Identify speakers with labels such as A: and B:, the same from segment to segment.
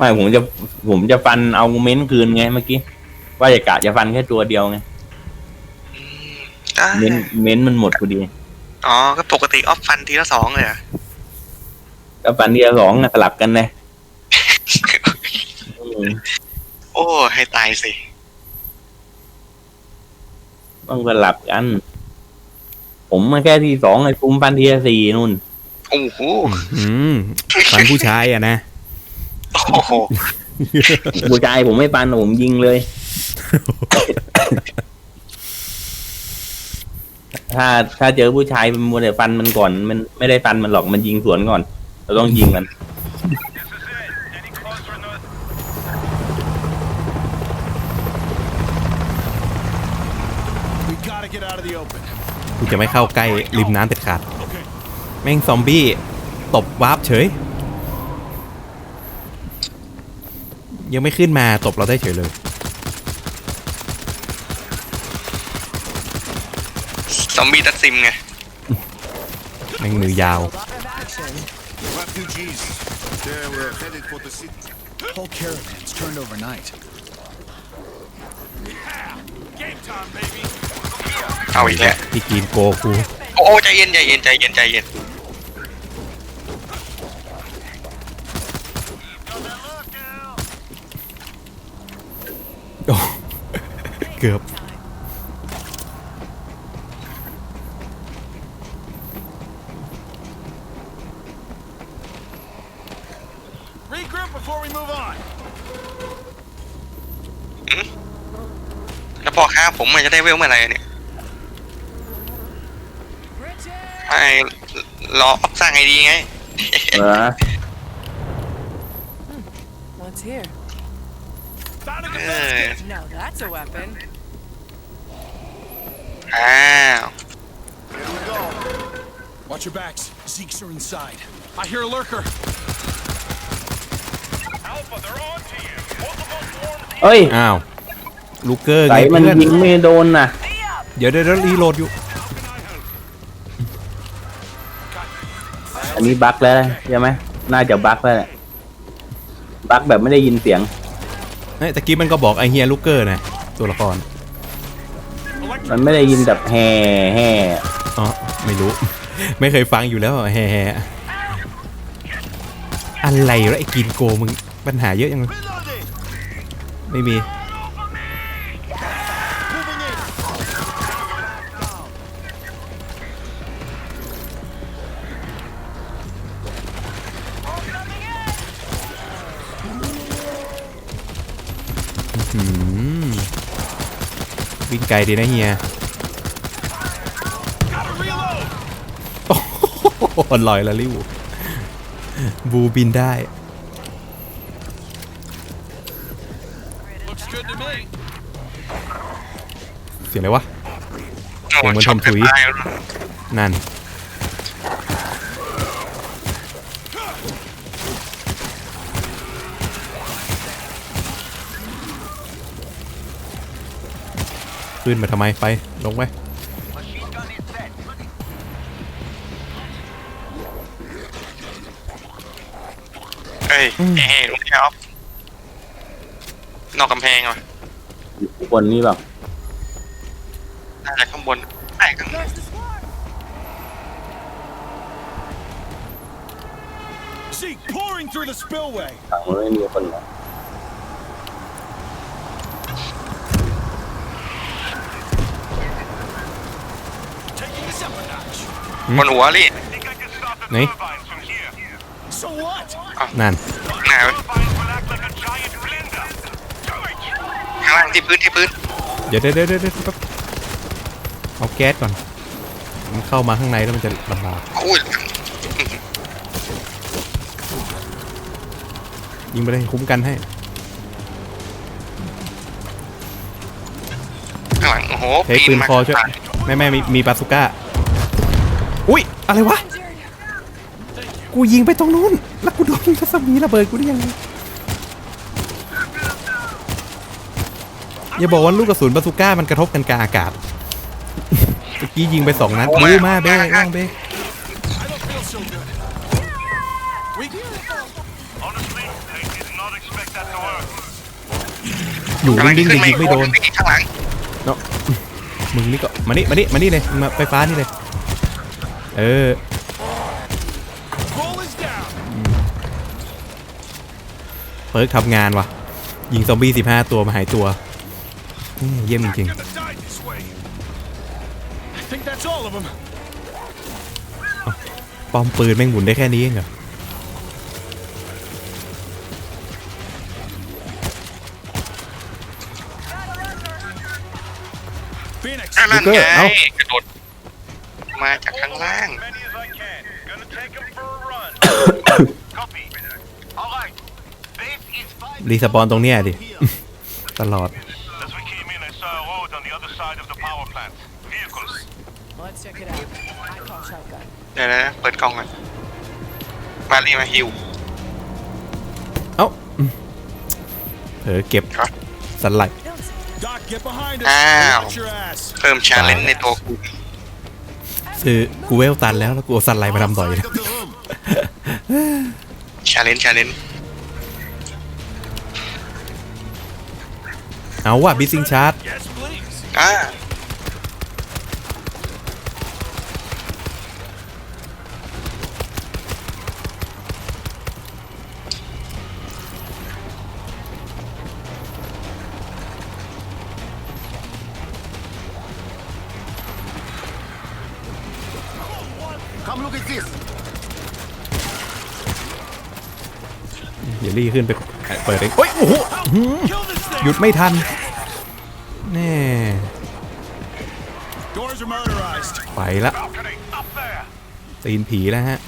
A: ไม่ผมจะผมจะฟันเอาเม้นคืนไงเมื่อกี้ ว่าจะกะจะฟันแค่ตัวเดียวไง
B: อ่า
A: เม้นเม้นมันหมดพอดี
B: อ๋อ ก็ปกติออฟฟันทีละสองเลยเหรอ
A: ก็ฟันทีละสองอะสลับกันเลยอืม
B: โอ้ให้ตายสิ
A: ต้องสลับกัน ผมมาแค่ที่สองไอ้ปุ้มฟันทีละสี่นู่น
B: โอ้โห
C: อืมฟันผู้ชายอะนะ
B: โอ้โห
A: ผู้ชายผมไม่ฟันผมยิงเลย ถ้าถ้าเจอผู้ชายมันมัวแต่ฟันมันก่อน มันไม่ได้ฟันมันหรอกมันยิงสวนก่อน เราต้องยิงมัน
D: We gotta get out of the open.
C: กูจะไม่เข้าใกล้ริมน้ำเด็ดขาด
D: Okay.
C: แม่งซอมบี้ ตบวาร์ปเฉย ยังไม่ขึ้นมาตบเราได้เฉยเลย
B: ซอมบี้ตัดซิมไง
C: แม่งมือยาว
D: Refugees. They were headed for the city. Whole caravans turned overnight. Game time, baby.
B: เอาอีกแล้ว
C: พี่กรีนโกกู
B: โอ้โอ้ใจเย็นใจเย็นใจเย็นใจเย็น
C: เกือบ
D: Regroup before we move on.
B: แล้วพอค้าผมมันจะได้เวลเมื่อไหร่เนี่ยไอ้รอออฟสร้างไอดีไง
A: เหรอ
E: What's here?
D: Found a
B: เอ
D: defense
B: อ
D: kit.
E: No, that's a weapon.
B: อ้าว
D: Here we go. Watch your backs. Zeke's are inside. I hear a lurker. Alpha, they're on to you. Multiple swarms
A: เอ้ย
C: อ้าว ลูเกอร์
A: ใส่
C: ไง
A: มัน
C: เพื่อน
A: ยิงไม่โดนน่ะ
C: เดี๋ยวเดี๋ยวเดี๋ยวรีโหลดอยู่
A: อันนี้บั๊กแล้วใช่ไหมน่าจะบั๊กแล้วแหละบั๊กแบบไม่ได้ยินเสียง
C: เฮ้ยตะกี้มันก็บอกไอเฮียลูกเกอร์นะตัวละคร
A: มันไม่ได้ยินแบบแห่แห่
C: อ๋อไม่รู้ ไม่เคยฟังอยู่แล้วแฮ่อะไรวะไอ้กินโกมึงปัญหาเยอะยังไม่มี ไกลดีนะเฮีย
D: Gotta reload.
C: โอ้โหลอยละริวบูบินได้
D: Looks good to me.
C: เสียงอะไรวะ
B: โอ้
C: เดี๋ยวมัน
B: ช็อต
C: ทำถุย
B: ตาย
C: นั่น ขึ้นมาทำไมไปลงไป
B: เอ้ยเอ้ยลูกแค่ออฟนอกกำแพงอะ
A: อยู่บนนี้แบบ
B: น่าจะข้างบนไอ้ข้าง
E: There's the swarm.
D: Zeke pouring through the spillway.
A: ฝั่งนู้นไม่มีคนเหรอ
D: Taking this up a notch.
B: บนหัวลี่
C: ไหน
D: So what?
C: นั่น
B: หนาวข้างล่างที่พื้นที่พื้น
C: เดี๋ยวเดี๋ยวเดี๋ยวเดี๋ยวแป๊บเอาแก๊สก่อน มันเข้ามาข้างในแล้วมันจะลำบาก
B: โอ้ย
C: ยิงไปเลยคุ้มกันให้
B: ข้างหลังโอ้โห
C: ใช้ปืน
B: มา
C: คอช่วยแม่แม่มีมีปาสุก้า อุ้ยอะไรวะ กูยิงไปตรงนู้น แล้วกูโดนทัศมีระเบิดกูได้ยังไงอย่าบอกว่าลูกกระสุนบาสุก้ามันกระทบกันกลางอากาศเมื่อกี้ยิงไปสองนัดรู้มาเบ้ว่างเบ้
D: I don't feel so good. We
F: Honestly, I did not expect that to work.
C: อยู่
B: กำลัง
C: นิ่งๆ
B: ขึ้น
C: จะยิงไม่โดน
B: อีกข้างหลัง
C: มึงนี่ก็มานี่มานี่มานี่เลยมาไฟฟ้านี่เลย เออ
D: Bull is down.
C: เปิร์กทำงานว่ะยิงซอมบี้สิบห้าตัวมาหายตัวอืมเยี่ยมจริง
D: Gonna die this way. I think that's all of them.
C: ๆป้อมปืนแม่งหมุนได้แค่นี้เองเหรอ
D: Phoenix.
B: อะนั่น
C: ลูกเก
B: ไง
C: อร์เอ้า
B: กระโดด มาจากข้างล่าง
F: Many as I can. Gonna take them for a run. Copy. All right. Base is five
C: รีสปอนตรงเนี้ยดิ ตลอด
F: As we came in, I saw a road on the other side of the power plant. Vehicles.
E: Let's check it out. I call shotgun.
B: เดี๋ยวนะเปิดกล้องก่อนมารีมาฮิว
C: เอ้าอืมเผลอเก็บ
B: ครับ
C: สไลด์
D: Doc, get behind us.
B: Ow.
D: Watch your ass.
B: เพิ่มชาเลนจ์ในตัวกู
C: คือกูเวลตันแล้วแล้วกูเอาสไลด์มาทำต่อยเลย
B: ชาเลนจ์ชาเลนจ์
C: เอาว่ะบิซิงชาร์จ
D: Yes, please.
B: อ่า
C: เดี๋ยวรีขึ้นไปเปิดเองโอ้ยโอ้โหหืม
D: Kill this thing.
C: หยุดไม่ทันแน่
D: Doors are motorized.
C: ไปละ
F: Balcony, up there.
C: ตีนผีแล้วฮะ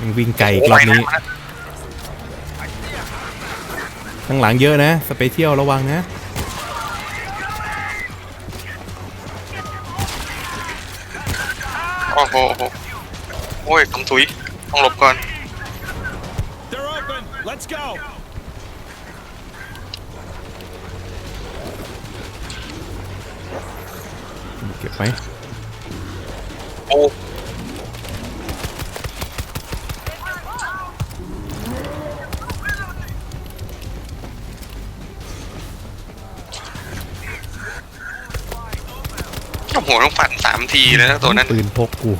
C: ยังวิ่งไกลอีกรอบนี้ ข้างหลังเยอะนะ สเปเชียลระวังนะ
B: ถุยต้องหลบก่อน
D: They're open. Let's go.
C: เก็บไหม
B: โอ้โอ้โหต้องฝันสามทีเลยนะตัวนั้น
C: ปืนพกกู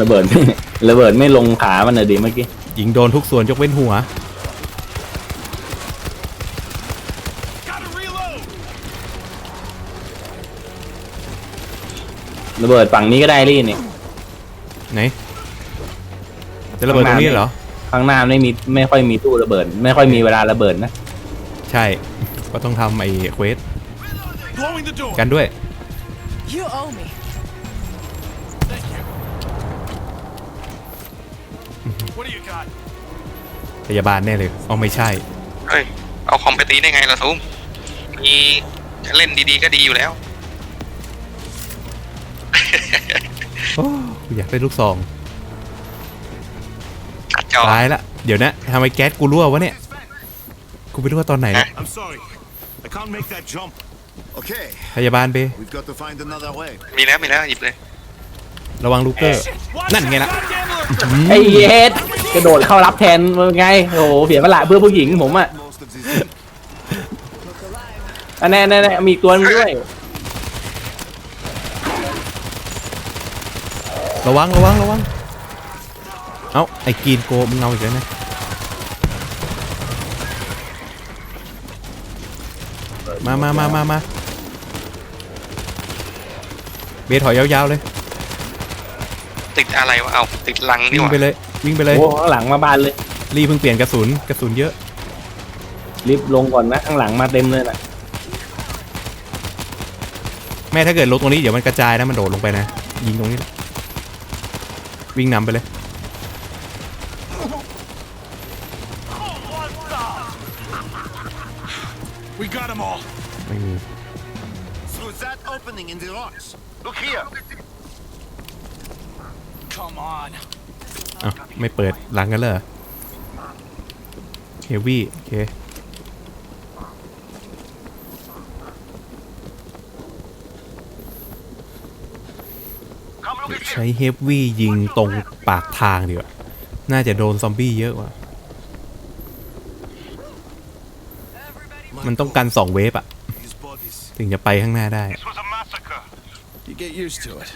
A: ระเบิดระเบิดไม่ลงขามันเลยดิเมื่อกี้
C: ยิงโดนทุกส่วนยกเว้นหัว
D: Gotta reload.
A: ระเบิดฝั่งนี้ก็ได้รี่นี่
C: ไหน จะระเบิดตรงนี้เหรอ
A: ข้างหน้าไม่มีไม่ค่อยมีตู้ระเบิด ไม่ค่อยมีเวลาระเบิดนะ
C: ใช่ ก็ต้องทำไอ้เควส
D: Blowing the door.
C: กันด้วย
E: You owe me.
C: พยาบาลแน่เลยเอาไม่ใช่
B: เฮ้ย เอาคอมไปตีได้ไงล่ะซูม มีเล่นดีๆก็ดีอยู่แล้ว
C: โอ้กูอยากได้ลูกซอง
B: อัดจอ
C: ตายละ เดี๋ยวนะทำไมแก๊สกูรั่ววะเนี่ย กูไม่รู้ว่าตอนไหนนะ
F: I'm sorry. I can't make that jump.
G: Okay,
C: พยาบาลเบ
G: we've got to find another way.
B: มีแล้วมีแล้วหยิบเลย
C: ระวังลูกเกอร์
D: Watch
C: นั่นไง
D: that
C: ล่ะ
D: goddamn lurker.
A: ไอ้เย็ดกระโดดเข้ารับแทนมึงไงโอ้โหเสียเวลาเพื่อผู้หญิงผมอะ
G: Most of these
A: อันแน่แน่แน่มีอีกตัวนึงด้วย
C: ระวังระวังระวัง เอ้าไอ้กรีนโกมึงเอาอีกแล้วนะมามามามามาเบสถอยยาวๆเลย
B: ติดอะไรวะเอาติดลังนี่
C: วิ่ง
B: หว่า
C: ไปเลยวิ่งไปเลย
A: โอ้ข้างหลังมาบานเลย
C: รีบเพิ่งเปลี่ยนกระสุนกระสุนเยอะ
A: รีบลงก่อนนะ ข้างหลังมาเต็มเลยน่ะ
C: แม่ถ้าเกิดลงตรงนี้เดี๋ยวมันกระจายนะมันโดดลงไปนะยิงตรงนี้แหละวิ่งนำไปเลย
D: We got them all.
C: ไม่มี
G: through that opening in the rocks.
F: Look here.
D: Come on.
C: เอ้าไม่เปิดหลังกันเลยเฮวี่โอเค
F: Come look at
C: ใช้
F: this.
C: เฮฟวี่ยิงตรงปากทางดีกว่า น่าจะโดนซอมบี้เยอะกว่า มันต้องกันสองเวฟอะ
G: These bodies.
C: ถึงจะไปข้างหน้าได้
F: This was a massacre.
D: You get used to it.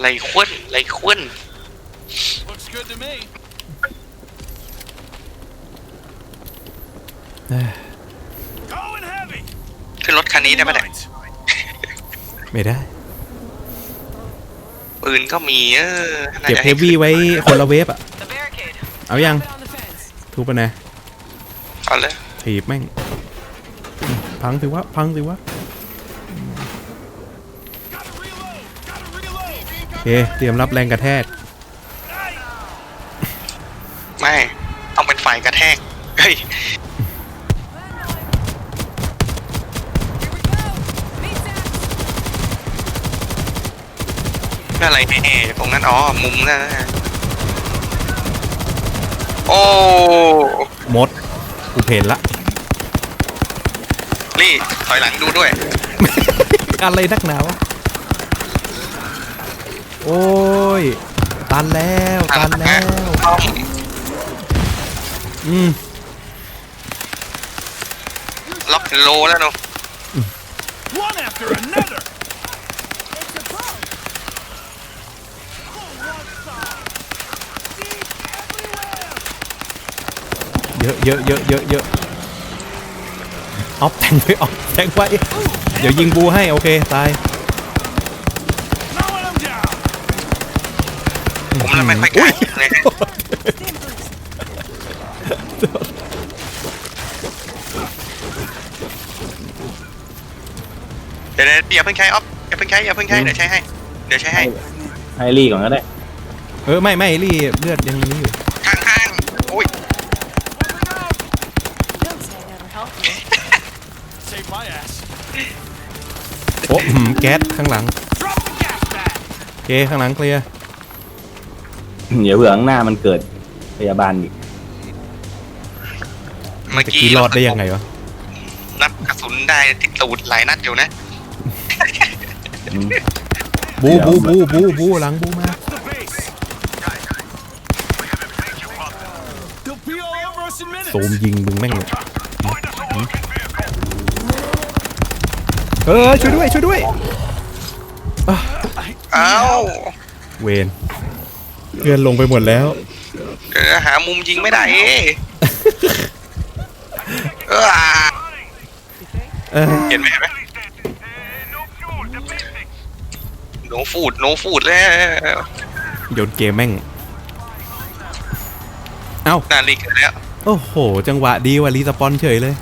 B: ไรควนไรควน
D: Looks good to me. Going heavy.
B: ขึ้นรถคันนี้ได้ไหมเนี่ย
D: Right.
C: ไม่ได้
B: ปืนก็มีเออน่า
C: เก็บ
B: จะ
C: เฮ
B: ให้
C: ฟวี่ไว้คนละเวฟอะ
E: The barricade.
C: เอายัง
E: Put on the fence.
C: ทุบไปะนะ
B: เอาเลย
C: ถีบแม่งอืมพังสิวะ พังสิวะ
D: Gotta reload. Gotta reload.
C: โอ เคเตรียมรับแรงกระแทก
B: ไม่ต้องเป็นฝ่ายกระแทก เฮ้ย
E: Here we go. Meet that.
B: นั่นอะไรแน่ๆตรงนั้น อ๋อ มุมนั่นนะโอ้
C: มดกูเพนละ
B: นี่ถอยหลังดูด้วย
C: อะไรนักหนาวะ โอ้ย ตันแล้ว ตันแล้ว
B: ต้อม
C: อืม
B: ล็อกโลแล้วเนาะ
D: One after another.
E: It's a bug.
C: เยอะเยอะเยอะเยอะเยอะออฟแทงไว้ออฟแทงไว้ เดี๋ยวยิงบูให้ โอเค ตาย
B: ผมเลยไม่ค่อยกล้ายิงเลยเดี๋ยวๆอย่าเพิ่งใช้ออฟอย่าเพิ่งใช้อย่าเพิ่งใช้เดี๋ยวใช้ให้เดี๋ยวใช้ให้
A: ให้รี่ก่อนก็ได้
C: เออไม่ไม่รี่เลือดยังนี้อยู่
B: ข้างๆโอ้ย
E: Don't say I never helped you.
D: Save my ass.
C: โอ้หืมแก๊สข้างหลัง
D: Drop the gas bag.
C: โอเคข้างหลังเคลียร์
A: เดี๋ยวเผื่อข้างหน้ามันเกิดพยาบาลอีก
B: เมื่อ
C: ตะ
B: กี้
C: กี้รอดได้ยังไงวะ
B: นับกระสุนได้ติดตูดหลายนัดอยู่นะ
A: อืม
C: บูบูบูบูบูหลังบูมา
D: That's the base. They'll be all over us in
C: ซูม
D: minutes.
C: ยิงมึงแม่งเลย
F: Find us a working vehicle.
C: เออช่วยด้วยช่วยด้วย
B: เอ้า
C: เวนเพื่อนลงไปหมดแล้ว
B: เดี๋ยวหามุมยิงไม่ได้เอ้เออ
C: เออ
B: เห็นไหมเห็นไหม
F: Police station. Uh, no fuel. The basics.
B: โนฟูดโนฟูดแล้ว
C: โยนเกมแม่ง เอ้า
B: นาฬิกาแล้ว
C: โอ้โห จังหวะดีว่ะรีสปอนเฉยเลย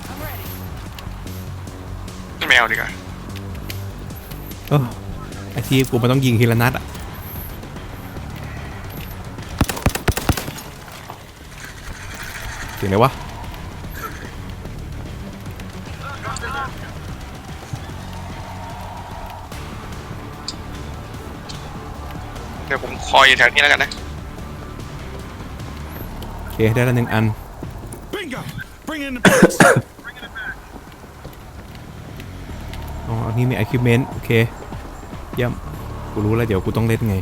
B: แมวดีกว่า
C: โอ้อาชีพกูมันต้องยิงทีละนัดอะ เสียงไหนวะ
B: เดี๋ยวผมคอยอยู่แถวนี้แล้วกันนะ
C: โอเคได้ละหนึ่งอัน
D: Bingo. Bring in the parts.
C: อ๋ออันนี้มี equipment โอเคเยี่ยมกูรู้แล้วเดี๋ยวกูต้องเล่นไง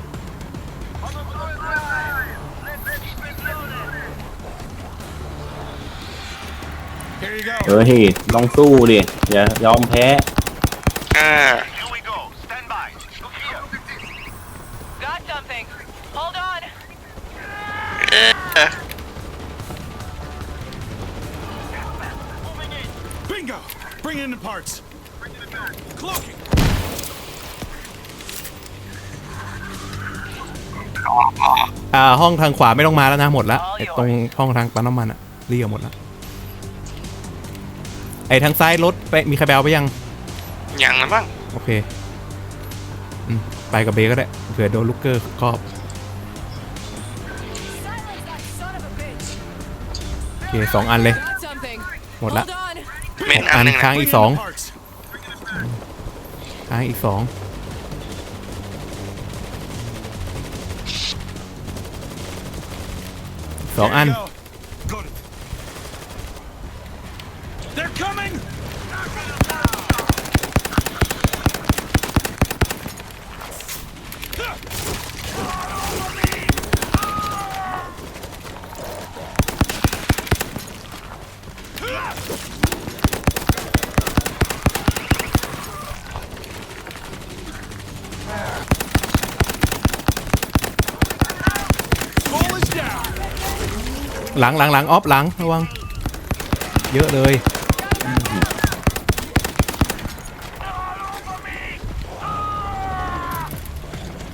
A: เออเฮ้ยลองสู้ดิอย่ายอมแพ้
B: อ่า
F: Here we go. Stand by. Look here.
E: Got something. Hold on.
B: เออ
D: Bingo. Bring in the parts. Cloaking.
C: อ่าห้องทางขวาไม่ต้องมาแล้วนะหมดละไอ้ตรงห้องทางปั๊มน้ำมันอะเรียกหมดละไอ้ทางซ้ายรถไปมีใครไปเอาไปยัง
B: ยังนะบ้าง
C: โอเคอืมไปกับเบก็ได้เผื่อโดนลูกเกอร์ครอบ
E: Silence that son of a bitch.
C: โอเคสองอันเลย
E: Got something.
C: หมดละ
E: Hold on.
B: เม็นอันหนึ่ง
C: ค้า
B: นะ
C: งอี
D: Bring
C: กสอง
D: in the parts.
C: ค้างอีกสองสอง
D: Here
C: อัน
D: you go. Good. They're coming.
C: หลังหลังหลังออฟหลังระวัง เยอะเลย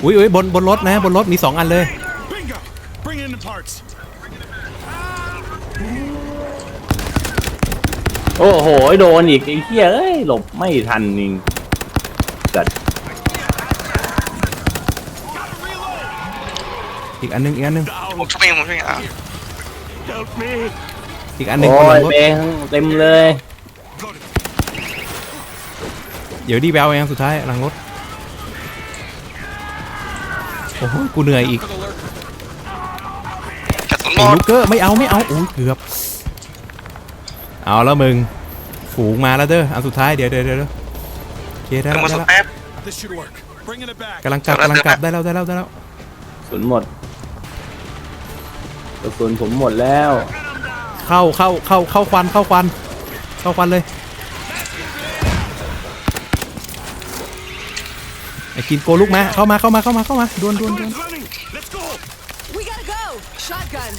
C: อุ้ยอุ้ยบนบนรถนะบนรถมีสองอันเลย
D: Bingo! Bring in the parts.
A: โอ้โหโดนอีกไอ้เหี้ยเอ้ยหลบไม่ทันจริงจัด
C: อีกอันหนึงอีกอันหนึง
B: ผมช่วยเองผมช่วยเองอะ
C: อีกอันหนึง
A: โอ้
C: บนหลั
A: ย
C: งรถ
A: เบงเต็มเลย
C: เดี๋ยวดีแบลเองสุดท้ายหลังรถโอ้โหกูเหนื่อยอีก
B: กระสุนหม
C: ไอ้
B: ด
C: ลูกเกอร์ไม่เอาไม่เอาโอ้ยเกือบ เอาแล้วมึงฝูงมาแล้วเด้ออันสุดท้ายเดี๋ยวเดี๋ยวเดี๋ยวเดี๋ยวโอเคได้
B: เครื่
C: แล้
B: อง
C: ว
B: มือ
C: ได้
B: สุด
C: แล้ว
B: แป๊บ
D: This should work. Bringing it back.
C: กำลังกลับกำลังกลับได้แล้วได้แล้วได้แล้ว
A: สุนหมด กระสุนผมหมดแล้ว
C: เข้าเข้าเข้าเข้าควันเข้าควัน เข้าควันเลยไอ้กินโกลุกมาเข้ามาเข้ามาเข้ามาเข้ามาดวนดวนดวน
D: running. Let's go.
E: We gotta go. Shotgun.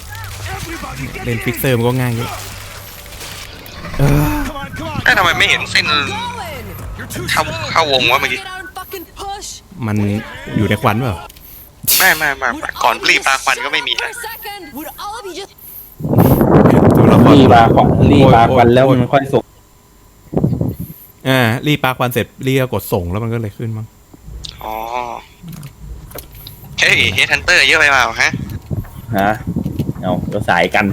C: เล่นฟิกเซอร์มันก็ง่ายเยอะ
D: Come on, come on.
B: เอ้ยทำไมไม่เห็นเส้น
E: Going.
D: You're too
B: เข้า
D: slow.
B: เข้าวงวะเมื่อกี้
E: Get out and fucking push.
C: มันอยู่ในควันเปล่า
B: ไม่ไม่ไม่
E: Would
B: ก่อน
E: all of
B: รี
E: you
B: บปลาควัน
E: shut
B: ก็ไม่
E: up
B: มี
E: for
B: นะ
E: a second? Would all of you just
C: ตัวละคร
A: รีบาควันรีบาควัน
C: โอ้ย
A: แล้ว
C: โอ้ย
A: มันค่อยส่ง
C: อ่ารีบปาควันเสร็จรีบกดส่งแล้วมันก็เลยขึ้นมั้ง
B: อ๋อเฮ้ยเฮดฮันเตอร์เยอะไปเปล่าฮะ
A: ฮะเอาเราสายกัน